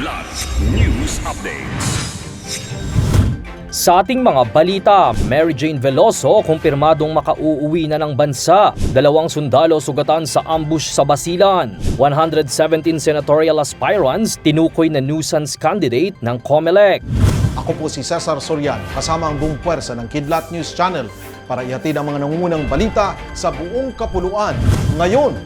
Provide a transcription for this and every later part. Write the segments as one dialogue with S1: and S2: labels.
S1: Kidlat News Updates.
S2: Sa ating mga balita, Mary Jane Veloso kumpirmadong makauuwi na ng bansa. Dalawang sundalo sugatan sa ambush sa Basilan. 117 senatorial aspirants tinukoy na nuisance candidate ng COMELEC.
S3: Ako po si Cesar Soriano, kasama ang buong puwersa ng Kidlat News Channel para ihatid ang mga nangungunang balita sa buong kapuluan. Ngayon,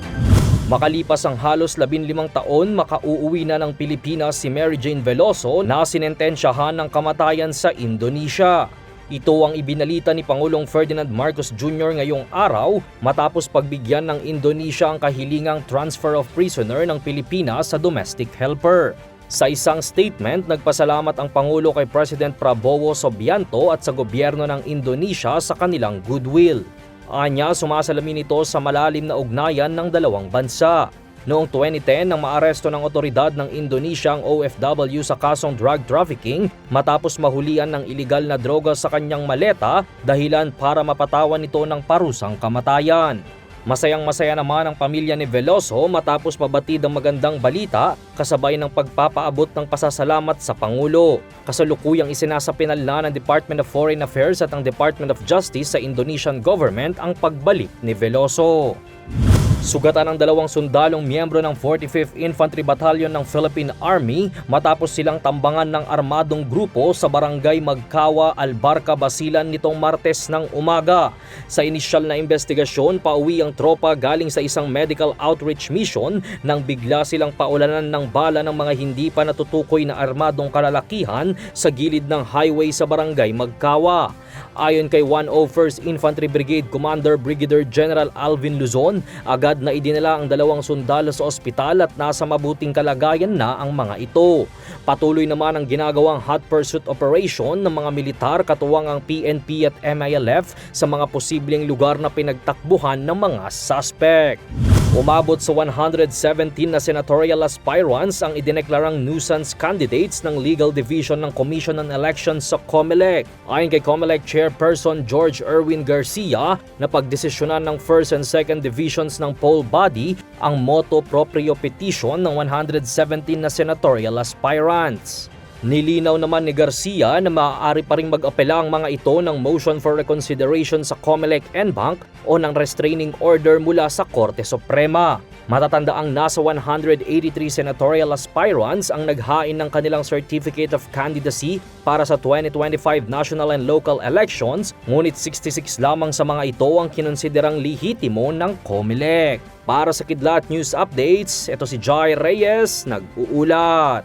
S2: Makalipas ang halos 15 taon, makauuwi na ng Pilipinas si Mary Jane Veloso na sinentensyahan ng kamatayan sa Indonesia. Ito ang ibinalita ni Pangulong Ferdinand Marcos Jr. ngayong araw matapos pagbigyan ng Indonesia ang kahilingang transfer of prisoner ng Pilipinas sa domestic helper. Sa isang statement, nagpasalamat ang Pangulo kay President Prabowo Subianto at sa gobyerno ng Indonesia sa kanilang goodwill. Anya, sumasalamin ito sa malalim na ugnayan ng dalawang bansa. Noong 2010 nang maaresto ng otoridad ng Indonesia ang OFW sa kasong drug trafficking matapos mahulian ng iligal na droga sa kanyang maleta dahilan para mapatawan ito ng parusang kamatayan. Masayang masaya naman ang pamilya ni Veloso matapos mabatid ang magandang balita kasabay ng pagpapaabot ng pasasalamat sa Pangulo. Kasalukuyang isinasapinal na ng Department of Foreign Affairs at ang Department of Justice sa Indonesian government ang pagbalik ni Veloso. Sugatan ng dalawang sundalong miyembro ng 45th Infantry Battalion ng Philippine Army matapos silang tambangan ng armadong grupo sa barangay Magkawa, Albarca, Basilan nitong Martes ng umaga. Sa inisyal na investigasyon, pauwi ang tropa galing sa isang medical outreach mission nang bigla silang paulanan ng bala ng mga hindi pa natutukoy na armadong kalalakihan sa gilid ng highway sa barangay Magkawa. Ayon kay 101st Infantry Brigade Commander Brigadier General Alvin Luzon, agad na idinala ang dalawang sundalo sa ospital at nasa mabuting kalagayan na ang mga ito. Patuloy naman ang ginagawang hot pursuit operation ng mga militar katuwang ang PNP at MILF sa mga posibleng lugar na pinagtakbuhan ng mga suspect. Umabot sa 117 na senatorial aspirants ang idineklarang nuisance candidates ng Legal Division ng Commission on Elections sa COMELEC. Ayon kay COMELEC Chairperson George Erwin Garcia, na pagdesisyonan ng first and second divisions ng poll body ang moto proprio petition ng 117 na senatorial aspirants. Nilinaw naman ni Garcia na maaari pa ring mag-apela ang mga ito ng motion for reconsideration sa COMELEC NBank o ng restraining order mula sa Korte Suprema. Matatanda ang nasa 183 senatorial aspirants ang naghain ng kanilang Certificate of Candidacy para sa 2025 national and local elections, ngunit 66 lamang sa mga ito ang kinonsiderang lihitimo ng COMELEC. Para sa Kidlat News Updates, ito si Jai Reyes, nag-uulat.